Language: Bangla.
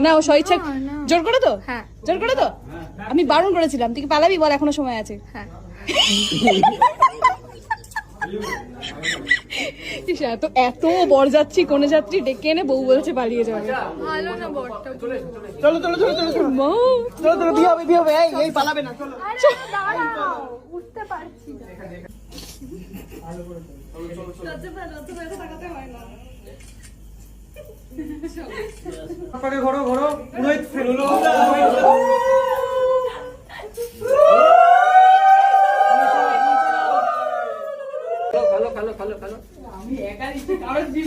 না ও স্বইচ্ছা না। জোর করে তো? হ্যাঁ। জোর করে তো? আমি বারণ করেছিলাম তুই কি পালাবি? বল এখনও সময় আছে। হ্যাঁ। এত এত বরযাত্রী কোনে যাত্রী ডেকে এনে বউ বলেছে পালিয়ে যাবে। ভালো না বরটা। চলো চলো চলো চলো চলো। মা, চলো চলো বিয়ে হবে বিয়ে হবে। এই এই পালাবে না চলো। আরে দাঁড়াও উঠতে পারছি না। আপনাকে ঘোরো ঘোরো পুরোহিত ফেরুলো খালো খালো খালো খালো আমি একা দিচ্ছি কারোর জীব